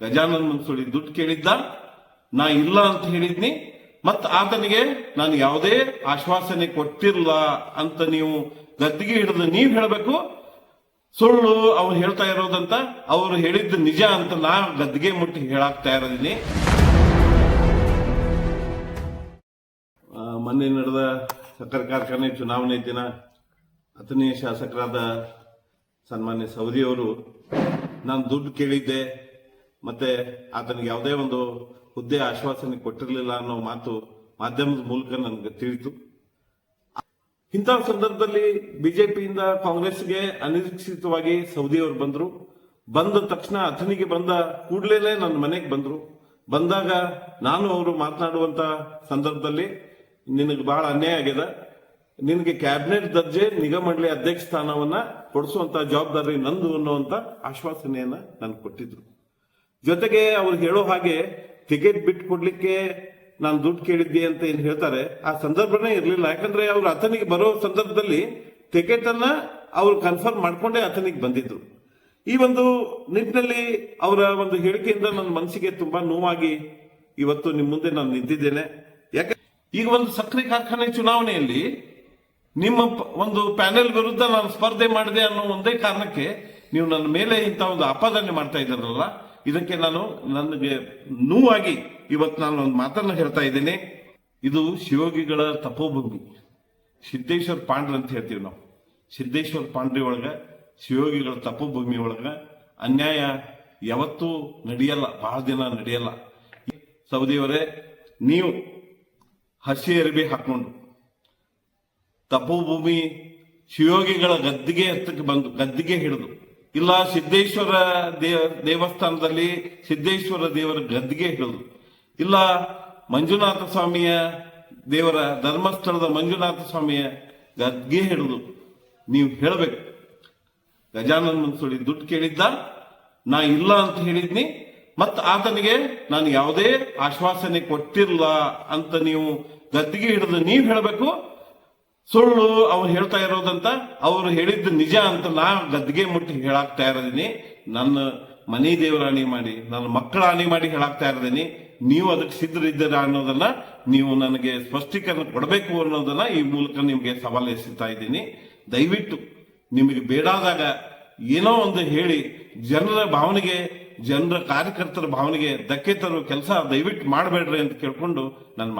ಗಜಾನನ್ ಮನ್ಸೂಳಿ ದುಡ್ಡು ಕೇಳಿದ್ದ, ನಾ ಇಲ್ಲ ಅಂತ ಹೇಳಿದ್ನಿ ಮತ್ ಆತನಿಗೆ ನಾನು ಯಾವುದೇ ಆಶ್ವಾಸನೆ ಕೊಟ್ಟಿಲ್ಲ ಅಂತ ನೀವು ಗದ್ದಿಗೆ ಹಿಡಿದು ನೀವ್ ಹೇಳಬೇಕು. ಸುಳ್ಳು ಅವ್ರು ಹೇಳ್ತಾ ಇರೋದಂತ, ಅವ್ರು ಹೇಳಿದ್ದು ನಿಜ ಅಂತ ನಾ ಗದ್ದಿಗೆ ಮುಟ್ಟಿ ಹೇಳಾಕ್ತಾ ಇರೋದಿನಿ. ಮೊನ್ನೆ ನಡೆದ ಸಕ್ಕರೆ ಕಾರ್ಖಾನೆ ಚುನಾವಣೆ ದಿನ ಅತನೇ ಶಾಸಕರಾದ ಸನ್ಮಾನ್ಯ ಸೌದಿ ಅವರು, ನಾನು ದುಡ್ಡು ಕೇಳಿದ್ದೆ. ಮತ್ತೆ ಆತನಿಗೆ ಯಾವುದೇ ಒಂದು ಹುದ್ದೆ ಆಶ್ವಾಸನೆ ಕೊಟ್ಟಿರಲಿಲ್ಲ ಅನ್ನೋ ಮಾತು ಮಾಧ್ಯಮದ ಮೂಲಕ ನನಗೆ ತಿಳಿತು. ಇಂತಹ ಸಂದರ್ಭದಲ್ಲಿ ಬಿಜೆಪಿಯಿಂದ ಕಾಂಗ್ರೆಸ್ಗೆ ಅನಿರೀಕ್ಷಿತವಾಗಿ ಸೌದಿ ಅವರು ಬಂದ್ರು. ಬಂದ ತಕ್ಷಣ ಅಥಣಿಗೆ ಬಂದ ಕೂಡಲೇ ನನ್ನ ಮನೆಗೆ ಬಂದರು. ಬಂದಾಗ ನಾನು ಅವರು ಮಾತನಾಡುವಂತ ಸಂದರ್ಭದಲ್ಲಿ ನಿನಗೆ ಬಹಳ ಅನ್ಯಾಯ ಆಗಿದೆ ನಿನಗೆ ಕ್ಯಾಬಿನೆಟ್ ದರ್ಜೆ ನಿಗಮ ಮಂಡಳಿ ಅಧ್ಯಕ್ಷ ಸ್ಥಾನವನ್ನ ಕೊಡಿಸುವಂತ ಜವಾಬ್ದಾರಿ ನಂದು ಅನ್ನುವಂತ ಆಶ್ವಾಸನೆಯನ್ನ ನನ್ಗೆ ಕೊಟ್ಟಿದ್ರು. ಜೊತೆಗೆ ಅವ್ರು ಹೇಳೋ ಹಾಗೆ ಟಿಕೆಟ್ ಬಿಟ್ಟು ಕೊಡ್ಲಿಕ್ಕೆ ನಾನು ದುಡ್ಡು ಕೇಳಿದ್ದೆ ಅಂತ ಏನ್ ಹೇಳ್ತಾರೆ, ಆ ಸಂದರ್ಭನೇ ಇರಲಿಲ್ಲ. ಯಾಕಂದ್ರೆ ಅವ್ರು ಆತನಿಗೆ ಬರೋ ಸಂದರ್ಭದಲ್ಲಿ ಟಿಕೆಟ್ ಅನ್ನ ಅವ್ರು ಕನ್ಫರ್ಮ್ ಮಾಡ್ಕೊಂಡೇ ಆತನಿಗೆ ಬಂದಿದ್ರು ಈ ಒಂದು ನಿಟ್ಟಿನಲ್ಲಿ ಅವರ ಒಂದು ಹೇಳಿಕೆಯಿಂದ ನನ್ನ ಮನಸ್ಸಿಗೆ ತುಂಬಾ ನೋವಾಗಿ ಇವತ್ತು ನಿಮ್ಮ ಮುಂದೆ ನಾನು ನಿಂತಿದ್ದೇನೆ. ಯಾಕೆ ಈಗ ಒಂದು ಸಕ್ಕರೆ ಕಾರ್ಖಾನೆ ಚುನಾವಣೆಯಲ್ಲಿ ನಿಮ್ಮ ಒಂದು ಪ್ಯಾನೆಲ್ ವಿರುದ್ಧ ನಾನು ಸ್ಪರ್ಧೆ ಮಾಡಿದೆ ಅನ್ನೋ ಒಂದೇ ಕಾರಣಕ್ಕೆ ನೀವು ನನ್ನ ಮೇಲೆ ಇಂಥ ಒಂದು ಆಪಾದನೆ ಮಾಡ್ತಾ ಇದ್ದಾರಲ್ಲ. ಇದಕ್ಕೆ ನಾನು ನನಗೆ ನೋವಾಗಿ ಇವತ್ತು ನಾನು ಒಂದು ಮಾತನ್ನ ಹೇಳ್ತಾ ಇದ್ದೇನೆ. ಇದು ಶಿವಯೋಗಿಗಳ ತಪೋಭೂಮಿ. ಸಿದ್ದೇಶ್ವರ ಪಾಂಡ್ರ ಅಂತ ಹೇಳ್ತೀವಿ ನಾವು. ಸಿದ್ದೇಶ್ವರ ಪಾಂಡ್ರಿ ಒಳಗ ಶಿವಯೋಗಿಗಳ ತಪೋಭೂಮಿ ಒಳಗ ಅನ್ಯಾಯ ಯಾವತ್ತೂ ನಡೆಯಲ್ಲ, ಬಹಳ ದಿನ ನಡೆಯಲ್ಲ. ಸೌದಿಯವರೇ, ನೀವು ಹಸಿ ಅರಿಬಿ ಹಾಕೊಂಡು ತಪೋಭೂಮಿ ಶಿವಯೋಗಿಗಳ ಗದ್ದಿಗೆ ಹತ್ತಕ್ಕೆ ಬಂದು, ಗದ್ದಿಗೆ ಹಿಡಿದು ಇಲ್ಲ, ಸಿದ್ದೇಶ್ವರ ದೇವ ದೇವಸ್ಥಾನದಲ್ಲಿ ಸಿದ್ದೇಶ್ವರ ದೇವರ ಗದ್ದಿಗೆ ಹೇಳುದು. ಇಲ್ಲ, ಮಂಜುನಾಥ ಸ್ವಾಮಿಯ ದೇವರ ಧರ್ಮಸ್ಥಳದ ಮಂಜುನಾಥ ಸ್ವಾಮಿಯ ಗದ್ಗೆ ಹಿಡಿದು ನೀವು ಹೇಳಬೇಕು. ಗಜಾನನ್ ಸುಳಿ ದುಡ್ಡು ಕೇಳಿದ್ದ, ನಾ ಇಲ್ಲ ಅಂತ ಹೇಳಿದ್ನಿ ಮತ್ ಆತನಿಗೆ ನಾನು ಯಾವುದೇ ಆಶ್ವಾಸನೆ ಕೊಟ್ಟಿಲ್ಲ ಅಂತ ನೀವು ಗದ್ದಿಗೆ ಹಿಡಿದು ನೀವು ಹೇಳಬೇಕು. ಸುಳ್ಳು ಅವ್ರು ಹೇಳ್ತಾ ಇರೋದಂತ ಅವ್ರು ಹೇಳಿದ್ದು ನಿಜ ಅಂತ ನಾ ಗದ್ದಿಗೆ ಮುಟ್ಟಿ ಹೇಳಾಕ್ತಾ ಇರೋದೀನಿ. ನನ್ನ ಮನೆ ದೇವರ ಹಾನಿ ಮಾಡಿ, ನನ್ನ ಮಕ್ಕಳ ಹಾನಿ ಮಾಡಿ ಹೇಳಾಕ್ತಾ ಇರೋದೀನಿ. ನೀವು ಅದಕ್ಕೆ ಸಿದ್ಧರಿದ್ದೀರ ಅನ್ನೋದನ್ನ ನೀವು ನನಗೆ ಸ್ಪಷ್ಟೀಕರಣ ಕೊಡಬೇಕು ಅನ್ನೋದನ್ನ ಈ ಮೂಲಕ ನಿಮಗೆ ಸವಾಲು ಎಸೆತಾ ಇದ್ದೀನಿ. ದಯವಿಟ್ಟು ನಿಮಗೆ ಬೇಡಾದಾಗ ಏನೋ ಒಂದು ಹೇಳಿ, ಜನರ ಭಾವನೆಗೆ, ಜನರ ಕಾರ್ಯಕರ್ತರ ಭಾವನೆಗೆ ಧಕ್ಕೆ ತರುವ ಕೆಲಸ ದಯವಿಟ್ಟು ಮಾಡಬೇಡ್ರಿ ಅಂತ ಕೇಳ್ಕೊಂಡು ನನ್ನ ಮಾತು